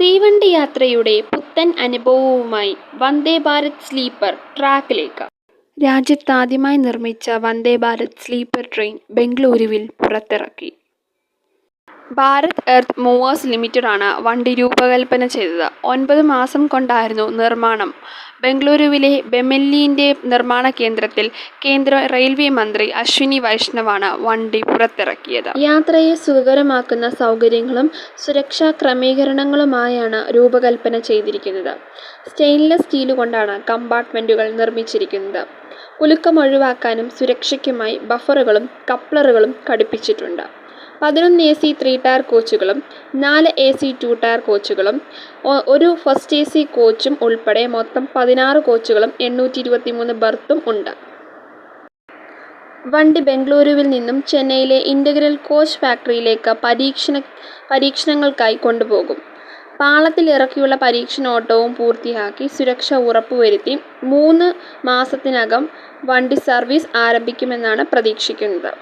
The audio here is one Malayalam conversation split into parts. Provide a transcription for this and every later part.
തീവണ്ടി യാത്രയുടെ പുത്തൻ അനുഭവവുമായി വന്ദേ ഭാരത് സ്ലീപ്പർ ട്രാക്കിലേക്ക്. രാജ്യത്താദ്യമായി നിർമ്മിച്ച വന്ദേ ഭാരത് സ്ലീപ്പർ ട്രെയിൻ ബംഗളൂരുവിൽ പുറത്തിറക്കി. ഭാരത് എർത്ത് മൂവേഴ്സ് ലിമിറ്റഡാണ് വണ്ടി രൂപകൽപ്പന ചെയ്തത്. ഒൻപത് മാസം കൊണ്ടായിരുന്നു നിർമ്മാണം. ബംഗളൂരുവിലെ ബെമെല്ലിന്റെ നിർമ്മാണ കേന്ദ്രത്തിൽ കേന്ദ്ര റെയിൽവേ മന്ത്രി അശ്വിനി വൈഷ്ണവാണ് വണ്ടി പുറത്തിറക്കിയത്. യാത്രയെ സുഖകരമാക്കുന്ന സൗകര്യങ്ങളും സുരക്ഷാ ക്രമീകരണങ്ങളുമായാണ് രൂപകൽപ്പന ചെയ്തിരിക്കുന്നത്. സ്റ്റെയിൻലെസ് സ്റ്റീൽ കൊണ്ടാണ് കമ്പാർട്ട്മെന്റുകൾ നിർമ്മിച്ചിരിക്കുന്നത്. കുലുക്കം ഒഴിവാക്കാനും സുരക്ഷയ്ക്കുമായി ബഫറുകളും കപ്ലറുകളും ഘടിപ്പിച്ചിട്ടുണ്ട്. പതിനൊന്ന് എ സി ത്രീ ടയർ കോച്ചുകളും നാല് എ സി ടു ടയർ കോച്ചുകളും ഒരു ഫസ്റ്റ് എ സി കോച്ചും ഉൾപ്പെടെ മൊത്തം പതിനാറ് കോച്ചുകളും എണ്ണൂറ്റി ഇരുപത്തി മൂന്ന് ബർത്തും ഉണ്ട്. വണ്ടി ബംഗളൂരുവിൽ നിന്നും ചെന്നൈയിലെ ഇന്റഗ്രൽ കോച്ച് ഫാക്ടറിയിലേക്ക് പരീക്ഷണ പരീക്ഷണങ്ങൾക്കായി കൊണ്ടുപോകും. പാളത്തിൽ ഇറക്കിയുള്ള പരീക്ഷണ ഓട്ടവും പൂർത്തിയാക്കി സുരക്ഷ ഉറപ്പുവരുത്തി മൂന്ന് മാസത്തിനകം വണ്ടി സർവീസ് ആരംഭിക്കുമെന്നാണ് പ്രതീക്ഷിക്കുന്നത്.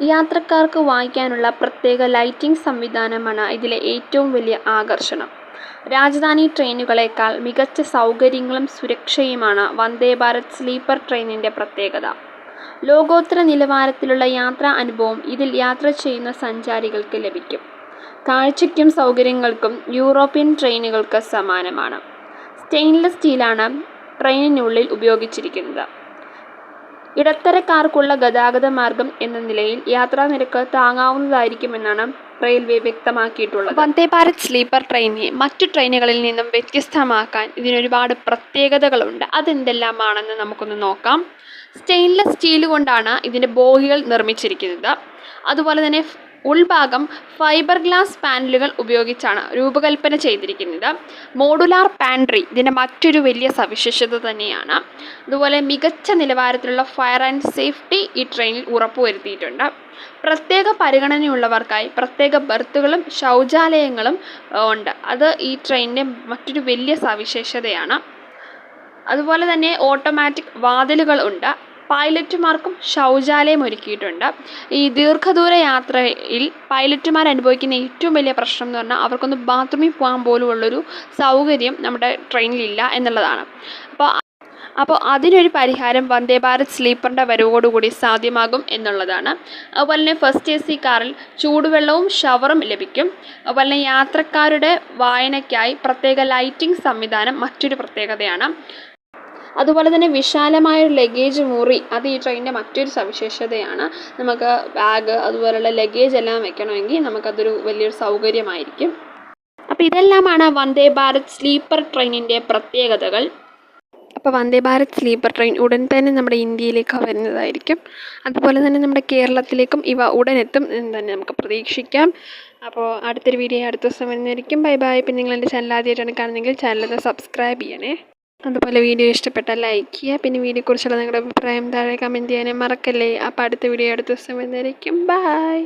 യാത്രക്കാർക്ക് വായിക്കാനുള്ള പ്രത്യേക ലൈറ്റിംഗ് സംവിധാനമാണ് ഇതിലെ ഏറ്റവും വലിയ ആകർഷണം. രാജധാനി ട്രെയിനുകളേക്കാൾ മികച്ച സൗകര്യങ്ങളും സുരക്ഷയുമാണ് വന്ദേ ഭാരത് സ്ലീപ്പർ ട്രെയിനിന്റെ പ്രത്യേകത. ലോകോത്തര നിലവാരത്തിലുള്ള യാത്രാ അനുഭവം ഇതിൽ യാത്ര ചെയ്യുന്ന സഞ്ചാരികൾക്ക് ലഭിക്കും. കാഴ്ചയ്ക്കും സൗകര്യങ്ങൾക്കും യൂറോപ്യൻ ട്രെയിനുകൾക്ക് സമാനമാണ്. സ്റ്റെയിൻലെസ് സ്റ്റീലാണ് ട്രെയിനിനുള്ളിൽ ഉപയോഗിച്ചിരിക്കുന്നത്. ഇടത്തരക്കാർക്കുള്ള ഗതാഗത മാർഗം എന്ന നിലയിൽ യാത്രാനിരക്ക് താങ്ങാവുന്നതായിരിക്കുമെന്നാണ് റെയിൽവേ വ്യക്തമാക്കിയിട്ടുള്ളത്. വന്ദേ ഭാരത് സ്ലീപ്പർ ട്രെയിനിനെ മറ്റു ട്രെയിനുകളിൽ നിന്നും വ്യത്യസ്തമാക്കാൻ ഇതിനൊരുപാട് പ്രത്യേകതകളുണ്ട്. അതെന്തെല്ലാമാണെന്ന് നമുക്കൊന്ന് നോക്കാം. സ്റ്റെയിൻലെസ് സ്റ്റീൽ കൊണ്ടാണ് ഇതിന്റെ ബോഗികൾ നിർമ്മിച്ചിരിക്കുന്നത്. അതുപോലെ തന്നെ ഉൾഭാഗം ഫൈബർ ഗ്ലാസ് പാനലുകൾ ഉപയോഗിച്ചാണ് രൂപകൽപ്പന ചെയ്തിരിക്കുന്നത്. മോഡുലാർ പാൻട്രി ഇതിന്റെ മറ്റൊരു വലിയ സവിശേഷത തന്നെയാണ്. അതുപോലെ മികച്ച നിലവാരത്തിലുള്ള ഫയർ ആൻഡ് സേഫ്റ്റി ഈ ട്രെയിനിൽ ഉറപ്പുവരുത്തിയിട്ടുണ്ട്. പ്രത്യേക പരിഗണനയുള്ളവർക്കായി പ്രത്യേക ബർത്തുകളും ശൗചാലയങ്ങളും ഉണ്ട്. അത് ഈ ട്രെയിനിന്റെ മറ്റൊരു വലിയ സവിശേഷതയാണ്. അതുപോലെ തന്നെ ഓട്ടോമാറ്റിക് വാതിലുകൾ ഉണ്ട്. പൈലറ്റുമാർക്കും ശൗചാലയം ഒരുക്കിയിട്ടുണ്ട്. ഈ ദീർഘദൂര യാത്രയിൽ പൈലറ്റുമാർ അനുഭവിക്കുന്ന ഏറ്റവും വലിയ പ്രശ്നം എന്ന് പറഞ്ഞാൽ അവർക്കൊന്ന് ബാത്റൂമിൽ പോകാൻ പോലും ഉള്ളൊരു സൗകര്യം നമ്മുടെ ട്രെയിനിലില്ല എന്നുള്ളതാണ്. അപ്പോൾ അപ്പോൾ അതിനൊരു പരിഹാരം വന്ദേ ഭാരത് സ്ലീപ്പറിന്റെ വരവോടുകൂടി സാധ്യമാകും എന്നുള്ളതാണ്. അതുപോലെ തന്നെ ഫസ്റ്റ് എ സി കാറിൽ ചൂടുവെള്ളവും ഷവറും ലഭിക്കും. അതുപോലെ തന്നെ യാത്രക്കാരുടെ വായനയ്ക്കായി പ്രത്യേക ലൈറ്റിംഗ് സംവിധാനം മറ്റൊരു പ്രത്യേകതയാണ്. അതുപോലെ തന്നെ വിശാലമായ ഒരു ലഗേജ് മുറി. അത് ഈ ട്രെയിനിന്റെ മറ്റൊരു സവിശേഷതയാണ്. നമുക്ക് ബാഗ് അതുപോലെയുള്ള ലഗേജ് എല്ലാം വെക്കണമെങ്കിൽ നമുക്കതൊരു വലിയൊരു സൗകര്യമായിരിക്കും. അപ്പോൾ ഇതെല്ലാമാണ് വന്ദേ ഭാരത് സ്ലീപ്പർ ട്രെയിനിന്റെ പ്രത്യേകതകൾ. അപ്പോൾ വന്ദേ ഭാരത് സ്ലീപ്പർ ട്രെയിൻ ഉടൻ തന്നെ നമ്മുടെ ഇന്ത്യയിലേക്ക് വരുന്നതായിരിക്കും. അതുപോലെ തന്നെ നമ്മുടെ കേരളത്തിലേക്കും ഇവ ഉടനെത്തും എന്ന് തന്നെ നമുക്ക് പ്രതീക്ഷിക്കാം. അപ്പോൾ അടുത്തൊരു വീഡിയോ അടുത്ത ദിവസം വരുന്നതായിരിക്കും. ബൈ ബൈ പിന്നെ നിങ്ങൾ എന്റെ ചാനൽ ആദ്യമായിട്ടാണ് കാണുന്നതെങ്കിൽ ചാനലൊന്ന് സബ്സ്ക്രൈബ് ചെയ്യണേ. അതുപോലെ വീഡിയോ ഇഷ്ടപ്പെട്ടാൽ ലൈക്ക് ചെയ്യുക. പിന്നെ വീഡിയോയെക്കുറിച്ചുള്ള നിങ്ങളുടെ അഭിപ്രായം താഴെ കമന്റ് ചെയ്യാനും മറക്കല്ലേ. അപ്പോൾ അടുത്ത വീഡിയോ അടുത്ത ദിവസം വരുന്നതായിരിക്കും ബൈ